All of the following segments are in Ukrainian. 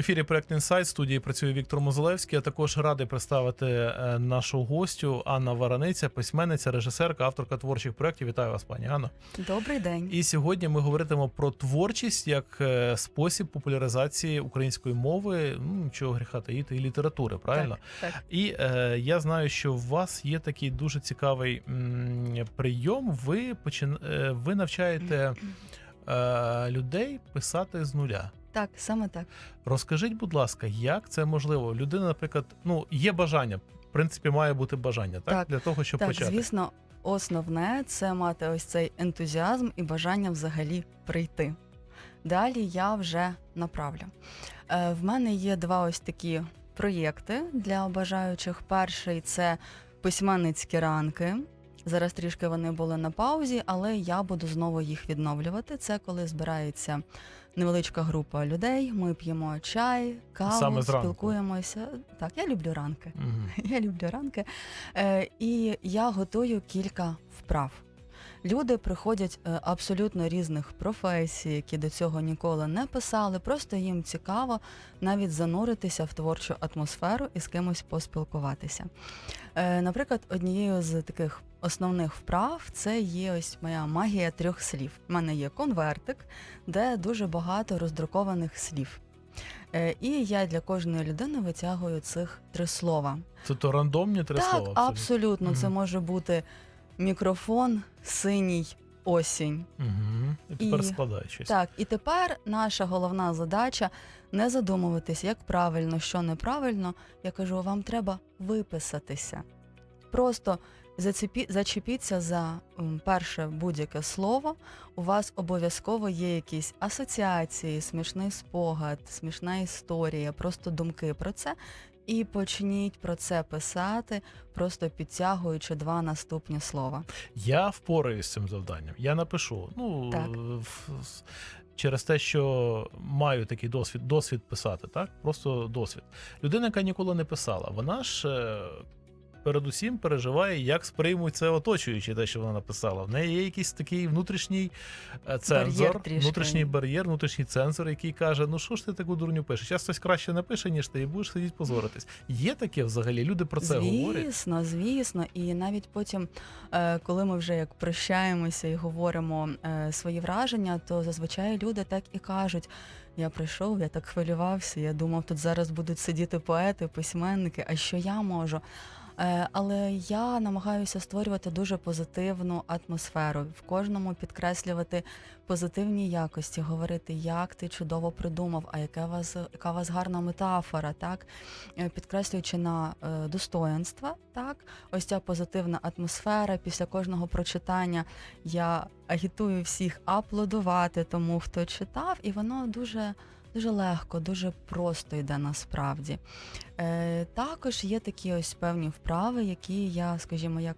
В ефірі проект Інсайт студії працює Віктор Мозолевський. Я також радий представити е, нашу гостю Анна Вараниця, письменниця, режисерка, авторка творчих проєктів. Вітаю вас, пані Анно. Добрий день. І сьогодні ми говоритимо про творчість як е, спосіб популяризації української мови, ну чого гріха таїти, і літератури, правильно? Так, так. І е, я знаю, що у вас є такий дуже цікавий м, прийом. Ви почин... е, ви навчаєте е, людей писати з нуля. Так, саме так. Розкажіть, будь ласка, як це можливо? Людина, наприклад, ну є бажання, в принципі, має бути бажання, так, Так, для того, щоб так, почати. звісно, основне це мати ось цей ентузіазм і бажання взагалі прийти. Далі я вже направлю. Е, в мене є два ось такі проєкти для бажаючих. Перший це письменницькі ранки. Зараз трішки вони були на паузі, але я буду знову їх відновлювати. Це коли збирається невеличка група людей. Ми п'ємо чай, каву, Саме зранку. спілкуємося. Так, я люблю ранки. Угу. Я люблю ранки. Е, і я готую кілька вправ. Люди приходять е, абсолютно різних професій, які до цього ніколи не писали. Просто їм цікаво навіть зануритися в творчу атмосферу і з кимось поспілкуватися. Е, наприклад, однією з таких основних вправ це є ось моя магія трьох слів. У мене є конвертик, де дуже багато роздрукованих слів. Е, і я для кожної людини витягую цих три слова. Це то рандомні три так, слова. абсолютно. Це може бути мікрофон, синій, осінь. Угу. І тепер І- складай щось. Так, і тепер наша головна задача не задумуватись, як правильно, що неправильно. Я кажу, вам треба виписатися. Просто зацепі, зачепіться за м, перше будь-яке слово. У вас обов'язково є якісь асоціації, смішний спогад, смішна історія, просто думки про це. І почніть про це писати, просто підтягуючи два наступні слова. Я впораюсь з цим завданням. Я напишу. Ну Так. через те, що маю такий досвід, досвід писати, так? Просто досвід. Людина, яка ніколи не писала, вона ж. Передусім переживає, як сприймуть це оточуючи те, що вона написала. В неї є якийсь такий внутрішній е, цензор, трішки. внутрішній бар'єр, внутрішній цензор, який каже: ну що ж ти таку дурню пишеш? Зараз хтось краще напише, ніж ти, і будеш сидіти позоритись. Є таке взагалі? Люди про це говорять. звісно, звісно. І навіть потім, е, коли ми вже як прощаємося і говоримо е, свої враження, то зазвичай люди так і кажуть. Я прийшов, я так хвилювався. Я думав, тут зараз будуть сидіти поети, письменники. А що я можу? Е, Але я намагаюся створювати дуже позитивну атмосферу, в кожному підкреслювати позитивні якості, говорити, як ти чудово придумав, а яка вас яка вас гарна метафора, так Е, підкреслюючи на е, достоинства, так ось ця позитивна атмосфера. Після кожного прочитання я агітую всіх аплодувати тому, хто читав, і воно дуже. Дуже легко, дуже просто йде насправді. Е, також є такі ось певні вправи, які я, скажімо, як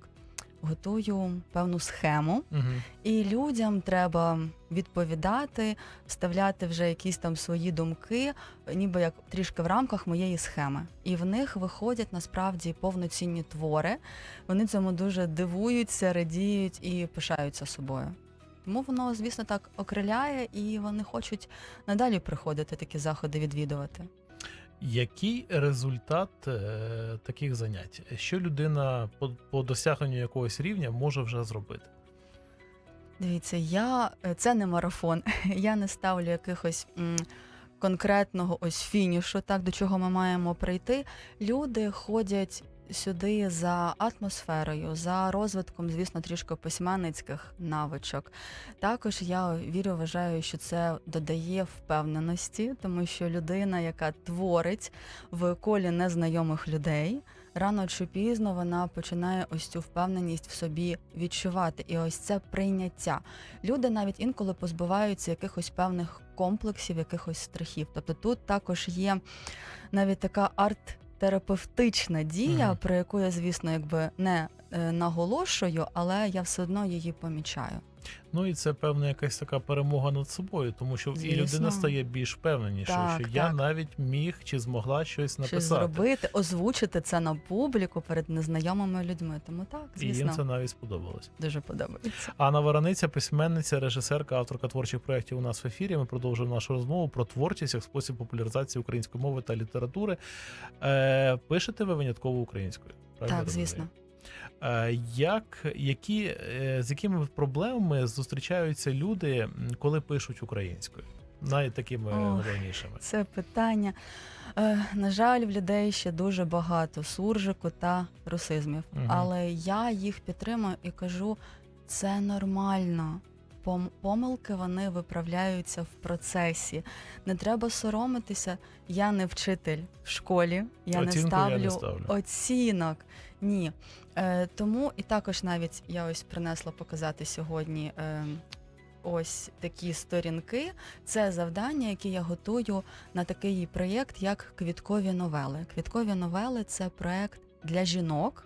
готую певну схему, Угу. і людям треба відповідати, вставляти вже якісь там свої думки, ніби як трішки в рамках моєї схеми. І в них виходять насправді повноцінні твори. Вони цьому дуже дивуються, радіють і пишаються собою. Тому воно, звісно, так окриляє, і вони хочуть надалі приходити такі заходи відвідувати. Який результат е, таких занять? Що людина по, по досягненню якогось рівня може вже зробити? Дивіться, я е, це не марафон. Я не ставлю якихось м, конкретного ось фінішу, так до чого ми маємо прийти. Люди ходять сюди за атмосферою, за розвитком, звісно, трішки письменницьких навичок. Також я вірю, вважаю, що це додає впевненості, тому що людина, яка творить в колі незнайомих людей. Рано чи пізно вона починає ось цю впевненість в собі відчувати, і ось це прийняття. Люди навіть інколи позбуваються якихось певних комплексів, якихось страхів. Тобто тут також є навіть така арт-терапевтична дія, Мгм. про яку я, звісно, якби не е, наголошую, але я все одно її помічаю. Ну і це певна якась така перемога над собою, тому що і людина стає більш впевненішою, Так, що я навіть міг чи змогла щось Щось написати. зробити, озвучити це на публіку перед незнайомими людьми. Тому так, І їм це навіть сподобалось. дуже подобається. Анна Вараниця, письменниця, режисерка, авторка творчих проєктів у нас в ефірі. Ми продовжуємо нашу розмову про творчість як спосіб популяризації української мови та літератури. Е, пишете ви винятково українською? Так, розумію? звісно. Е, Як, які, е, з якими проблемами зустрічаються люди, коли пишуть українською? Навіть такими Ох. Це питання. Е, на жаль, в людей ще дуже багато суржику та русизмів. Угу. Але я їх підтримую і кажу, це нормально. Пом- Помилки вони виправляються в процесі. Не треба соромитися. Я не вчитель в школі, я не Оцінку я ставлю, не ставлю. оцінок. Ні. Е, тому і також навіть я ось принесла показати сьогодні. Е, Ось такі сторінки. Це завдання, яке я готую на такий проєкт, як квіткові новели. Квіткові новели це проєкт для жінок.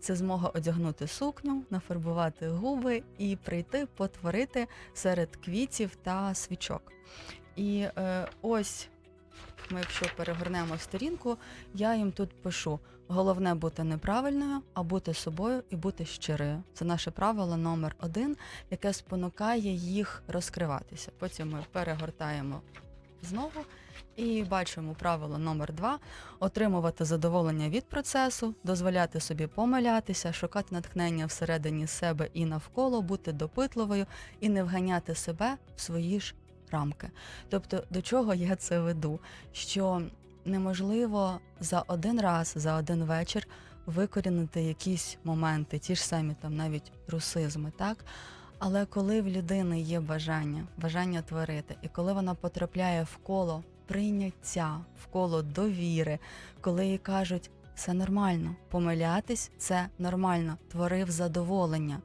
Це змога одягнути сукню, нафарбувати губи і прийти потворити серед квітів та свічок. І е, ось ми, якщо перегорнемо сторінку, я їм тут пишу: головне бути неправильною, а бути собою і бути щирою. Це наше правило номер один, яке спонукає їх розкриватися. Потім ми перегортаємо знову і бачимо правило номер два: отримувати задоволення від процесу, дозволяти собі помилятися, шукати натхнення всередині себе і навколо, бути допитливою і не вганяти себе в свої ж рамки. Тобто, до чого я це веду? Що неможливо за один раз, за один вечір викорінити якісь моменти, ті ж самі там навіть русизми, так? Але коли в людини є бажання, бажання творити, і коли вона потрапляє в коло прийняття, в коло довіри, коли їй кажуть, все нормально, помилятись це нормально, творив задоволення.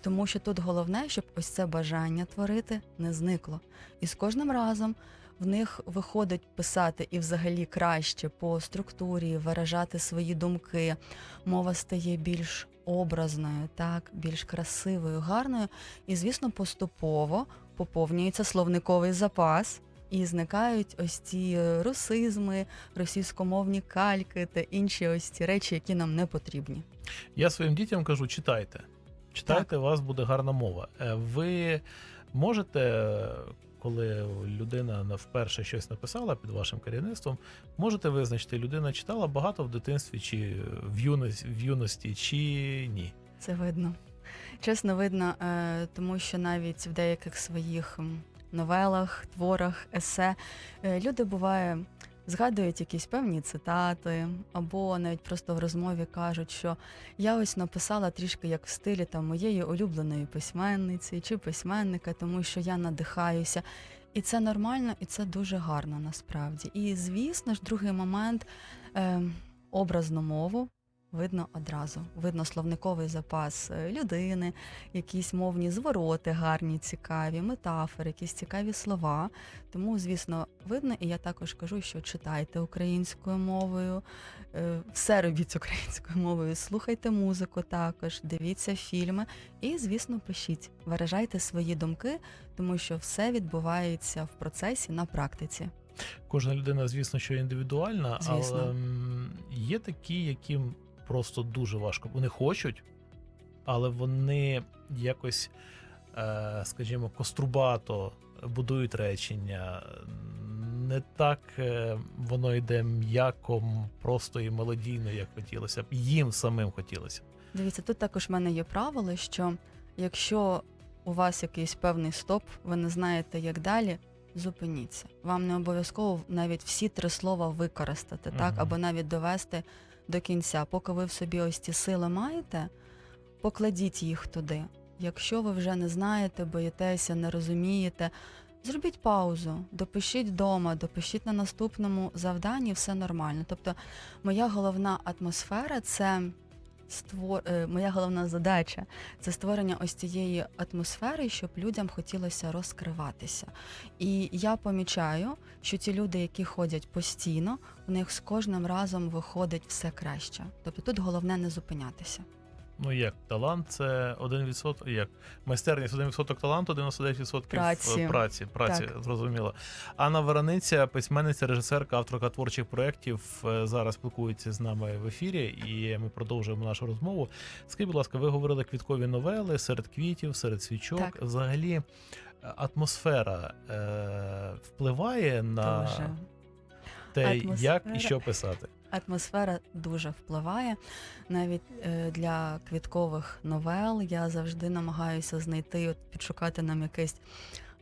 Тому що тут головне, щоб ось це бажання творити не зникло. І з кожним разом в них виходить писати і взагалі краще по структурі, виражати свої думки. Мова стає більш образною, так, більш красивою, гарною. І, звісно, поступово поповнюється словниковий запас. І зникають ось ці русизми, російськомовні кальки та інші ось ці речі, які нам не потрібні. Я своїм дітям кажу: читайте. Читайте, у вас буде гарна мова. Е, Ви можете, е, коли людина на- вперше щось написала під вашим керівництвом, можете визначити, людина читала багато в дитинстві чи в юності, в юності чи ні. Це видно. Чесно, видно, е, тому що навіть в деяких своїх новелах, творах, есе е, люди буває. Згадують якісь певні цитати, або навіть просто в розмові кажуть, що я ось написала трішки як в стилі там моєї улюбленої письменниці чи письменника, тому що я надихаюся. І це нормально, і це дуже гарно насправді. І звісно ж, другий момент е, образну мову видно одразу. Видно словниковий запас е, людини, якісь мовні звороти гарні, цікаві, метафори, якісь цікаві слова. Тому, звісно, видно, і я також кажу, що читайте українською мовою, е, все робіть українською мовою, слухайте музику також, дивіться фільми і, звісно, пишіть, виражайте свої думки, тому що все відбувається в процесі на практиці. Кожна людина, звісно, що індивідуальна, Звісно. але є такі, яким просто дуже важко. Вони хочуть, але вони якось, е, скажімо, кострубато будують речення. Не так е, воно йде м'яко, просто і мелодійно, як хотілося б. Їм самим хотілося. б. Дивіться, тут також в мене є правило, що якщо у вас якийсь певний стоп, ви не знаєте, як далі, зупиніться. Вам не обов'язково навіть всі три слова використати, так, або навіть довести до кінця. Поки ви в собі ось ці сили маєте, покладіть їх туди. Якщо ви вже не знаєте, боїтеся, не розумієте, зробіть паузу, допишіть вдома, допишіть на наступному завданні, все нормально. Тобто, моя головна атмосфера це створ... е, моя головна задача це створення ось цієї атмосфери, щоб людям хотілося розкриватися. І я помічаю, що ті люди, які ходять постійно, у них з кожним разом виходить все краще. Тобто тут головне не зупинятися. Ну як талант це 1%, як майстерність 1% таланту, 99% Праці. праці, праці Так. зрозуміло. Анна Вараниця, письменниця, режисерка, авторка творчих проєктів, е, зараз спілкується з нами в ефірі, і ми продовжуємо нашу розмову. Скажіть, будь ласка, ви говорили квіткові новели серед квітів, серед свічок. Так. Взагалі, е, атмосфера е, впливає на Дуже. Те, як і що писати. Атмосфера дуже впливає. Навіть е, для квіткових новел я завжди намагаюся знайти, от, підшукати нам якесь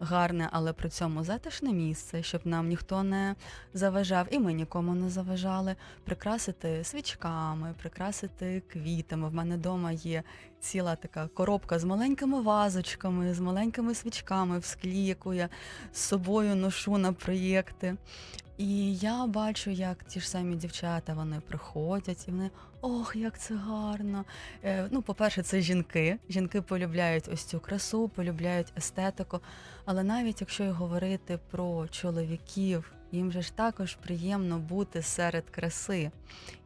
гарне, але при цьому затишне місце, щоб нам ніхто не заважав, і ми нікому не заважали. Прикрасити свічками, прикрасити квітами. В мене вдома є ціла така коробка з маленькими вазочками, з маленькими свічками в склі, яку я з собою ношу на проєкти. І я бачу, як ті ж самі дівчата вони приходять, і вони ох, як це гарно. Е, ну, по-перше, це жінки. Жінки полюбляють ось цю красу, полюбляють естетику. Але навіть якщо й говорити про чоловіків, їм же ж також приємно бути серед краси.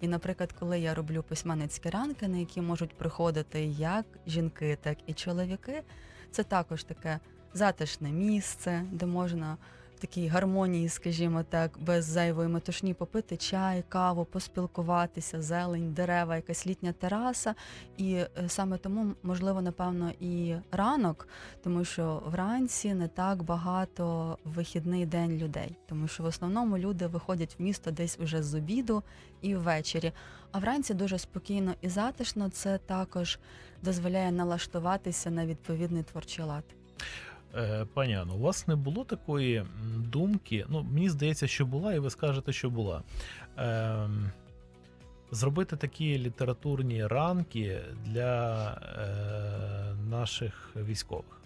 І, наприклад, коли я роблю письменницькі ранки, на які можуть приходити як жінки, так і чоловіки, це також таке затишне місце, де можна такій гармонії, скажімо так, без зайвої метушні попити чай, каву, поспілкуватися, зелень, дерева, якась літня тераса. І е, саме тому, можливо, напевно, і ранок, тому що вранці не так багато вихідний день людей, тому що в основному люди виходять в місто десь уже з обіду і ввечері. А вранці дуже спокійно і затишно. Це також дозволяє налаштуватися на відповідний творчий лад. Е, Пані Анно, у вас не було такої думки, ну мені здається, що була, і ви скажете, що була. Ем, зробити такі літературні ранки для е, наших військових.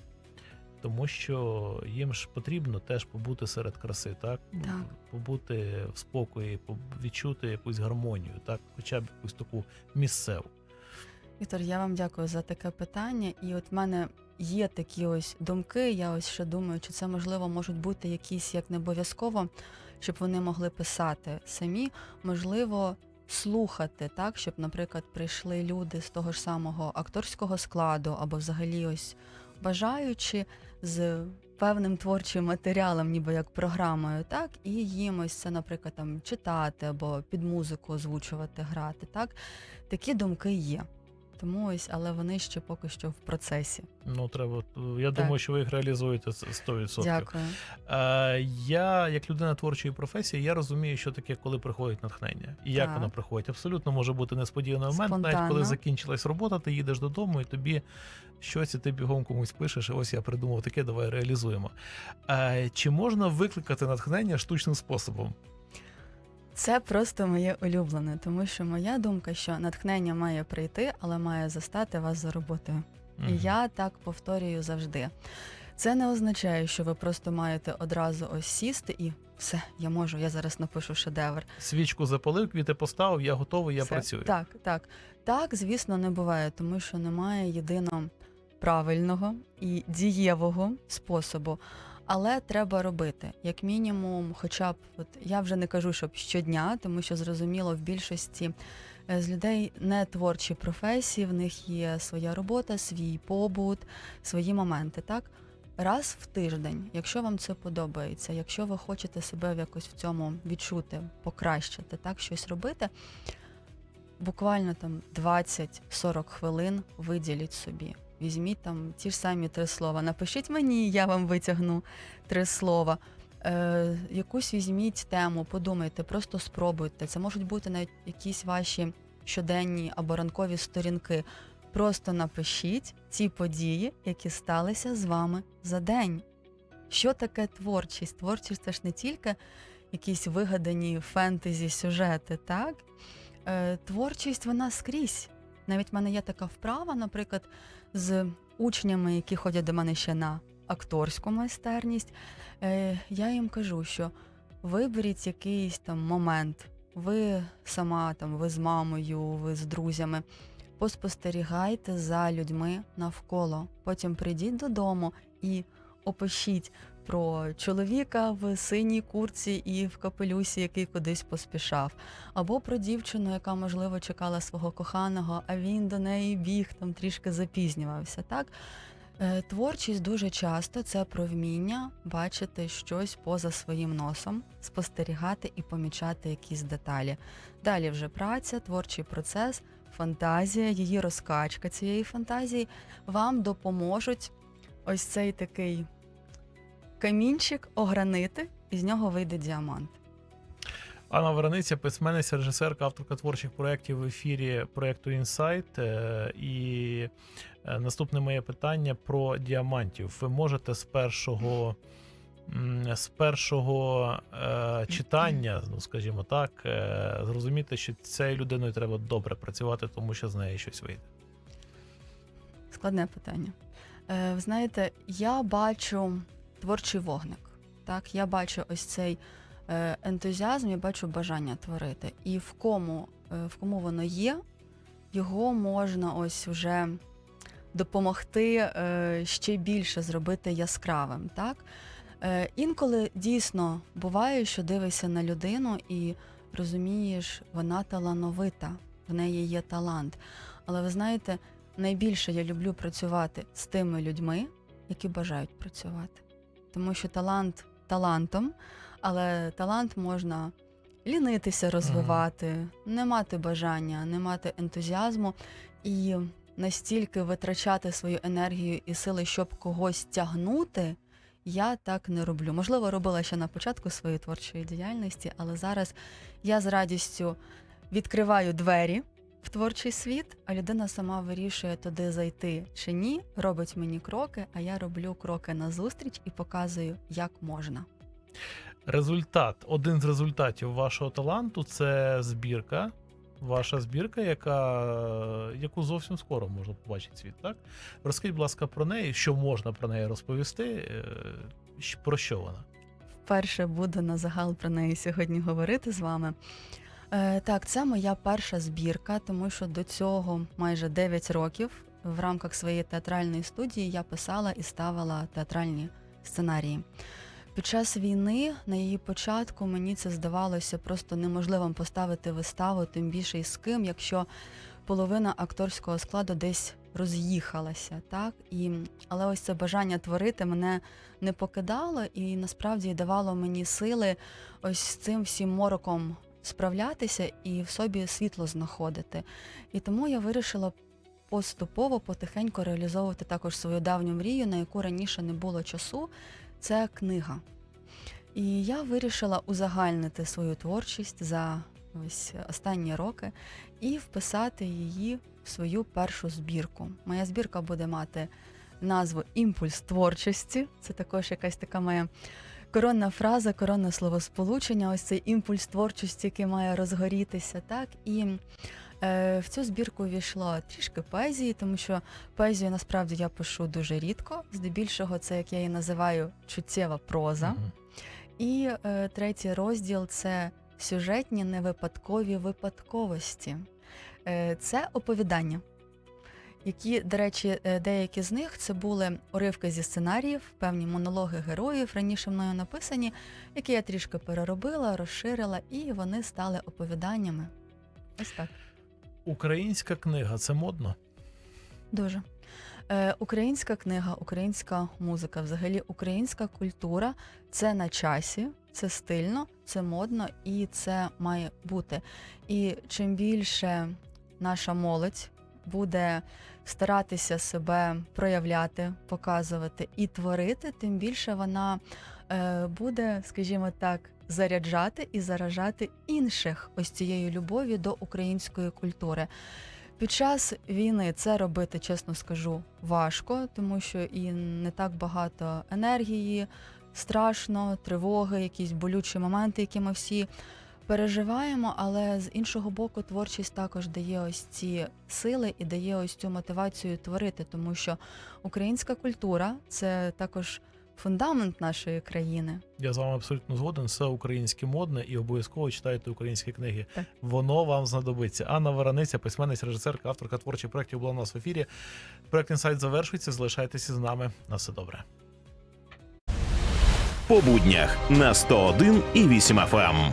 Тому що їм ж потрібно теж побути серед краси, так? Так. Побути в спокої, відчути якусь гармонію, так, хоча б якусь таку місцеву. Віктор, я вам дякую за таке питання. І от в мене є такі ось думки. Я ось ще думаю, чи це можливо можуть бути якісь як не обов'язково, щоб вони могли писати самі, можливо. Слухати так, щоб, наприклад, прийшли люди з того ж самого акторського складу, або взагалі ось бажаючи з певним творчим матеріалом, ніби як програмою, так, і їм ось це, наприклад, там читати або під музику озвучувати, грати. Так, такі думки є. Тому ось, але вони ще поки що в процесі. Ну, треба. Я Так. думаю, що ви їх реалізуєте з- 100%. Дякую. Е, я, як людина творчої професії, я розумію, що таке, коли приходить натхнення. І як Так. воно приходить. Абсолютно може бути несподіваний момент, навіть коли закінчилась робота, ти їдеш додому, і тобі щось, і ти бігом комусь пишеш, і ось я придумав таке, давай реалізуємо. Е, чи можна викликати натхнення штучним способом? Це просто моє улюблене, тому що моя думка, що натхнення має прийти, але має застати вас за роботою. І я так повторюю завжди. Це не означає, що ви просто маєте одразу ось сісти і все, я можу, я зараз напишу шедевр. Свічку запалив, квіти поставив, я готовий, я Все. працюю. Так, так. Так, звісно, не буває, тому що немає єдино правильного і дієвого способу. Але треба робити, як мінімум, хоча б от я вже не кажу, щоб щодня, тому що зрозуміло, в більшості е, з людей не творчі професії, в них є своя робота, свій побут, свої моменти. Так, раз в тиждень, якщо вам це подобається, якщо ви хочете себе якось в цьому відчути, покращити, так щось робити, буквально там 20-40 хвилин виділіть собі. Візьміть там ті ж самі три слова. Напишіть мені, я вам витягну три слова. Е, якусь візьміть тему, подумайте, просто спробуйте. Це можуть бути навіть якісь ваші щоденні або ранкові сторінки. Просто напишіть ці події, які сталися з вами за день. Що таке творчість? Творчість це ж не тільки якісь вигадані фентезі сюжети, так? Е, творчість вона скрізь. Навіть в мене є така вправа, наприклад, з учнями, які ходять до мене ще на акторську майстерність. Е, я їм кажу, що виберіть якийсь там момент. Ви сама, там, ви з мамою, ви з друзями. Поспостерігайте за людьми навколо. Потім прийдіть додому і опишіть про чоловіка в синій курці і в капелюсі, який кудись поспішав, або про дівчину, яка можливо чекала свого коханого, а він до неї біг там трішки запізнювався. Так Е, творчість дуже часто це про вміння бачити щось поза своїм носом, спостерігати і помічати якісь деталі. Далі вже праця, творчий процес, фантазія, її розкачка цієї фантазії вам допоможуть ось цей такий камінчик огранити, і з нього вийде діамант. Анна Варениця, письменниця, режисерка, авторка творчих проєктів в ефірі проєкту Інсайт. І е, наступне моє питання про діамантів. Ви можете з першого. З першого е, читання, ну скажімо так, е, зрозуміти, що цією людиною треба добре працювати, тому що з неї щось вийде. Складне питання. Е, ви знаєте, я бачу творчий вогник. Так, я бачу ось цей е, ентузіазм, я бачу бажання творити. І в кому, е, в кому воно є, його можна ось вже допомогти е, ще більше зробити яскравим. Так? Інколи дійсно буває, що дивишся на людину і розумієш, вона талановита, в неї є талант. Але ви знаєте, найбільше я люблю працювати з тими людьми, які бажають працювати. Тому що талант талантом, але талант можна лінитися, розвивати, не мати бажання, не мати ентузіазму і настільки витрачати свою енергію і сили, щоб когось тягнути. Я так не роблю. Можливо, робила ще на початку своєї творчої діяльності, але зараз я з радістю відкриваю двері в творчий світ, а людина сама вирішує туди зайти чи ні, робить мені кроки, а я роблю кроки назустріч і показую, як можна. Результат, один з результатів вашого таланту це збірка. Ваша збірка, яка, яку зовсім скоро можна побачити світ, так? Розкажіть, будь ласка, про неї, що можна про неї розповісти, е, про що вона? Вперше буду на загал про неї сьогодні говорити з вами. Е, так, це моя перша збірка, тому що до цього майже 9 років в рамках своєї театральної студії я писала і ставила театральні сценарії. Під час війни, на її початку, мені це здавалося просто неможливим поставити виставу, тим більше і з ким, якщо половина акторського складу десь роз'їхалася. Так? І, але ось це бажання творити мене не покидало і насправді давало мені сили ось з цим всім мороком справлятися і в собі світло знаходити. І тому я вирішила поступово, потихеньку реалізовувати також свою давню мрію, на яку раніше не було часу. Це книга. І я вирішила узагальнити свою творчість за ось останні роки і вписати її в свою першу збірку. Моя збірка буде мати назву Імпульс творчості. Це також якась така моя коронна фраза, коронне словосполучення. Ось цей імпульс творчості, який має розгорітися. Так і е, в цю збірку увійшло трішки поезії, тому що поезію насправді я пишу дуже рідко. Здебільшого, це як я її називаю чуттєва проза. Мгм. І е, третій розділ це сюжетні невипадкові випадковості. Е, це оповідання, які, до речі, е, деякі з них це були уривки зі сценаріїв, певні монологи героїв, раніше мною написані, які я трішки переробила, розширила, і вони стали оповіданнями. Ось так. Українська книга це модно. Дуже. Е, українська книга, українська музика, взагалі українська культура це на часі, це стильно, це модно і це має бути. І чим більше наша молодь буде старатися себе проявляти, показувати і творити, тим більше вона е, буде, скажімо так, заряджати і заражати інших ось цією любов'ю до української культури. Під час війни це робити, чесно скажу, важко, тому що і не так багато енергії, страшно, тривоги, якісь болючі моменти, які ми всі переживаємо. Але з іншого боку, творчість також дає ось ці сили і дає ось цю мотивацію творити, тому що українська культура це також фундамент нашої країни. Я з вами абсолютно згоден. Все українське модне і обов'язково читайте українські книги. Так. Воно вам знадобиться. Анна Вараниця, письменниця, режисерка, авторка творчих проєктів була у нас в ефірі. Проект інсайт завершується. Залишайтеся з нами. На все добре. по буднях на 101 і 8 FM.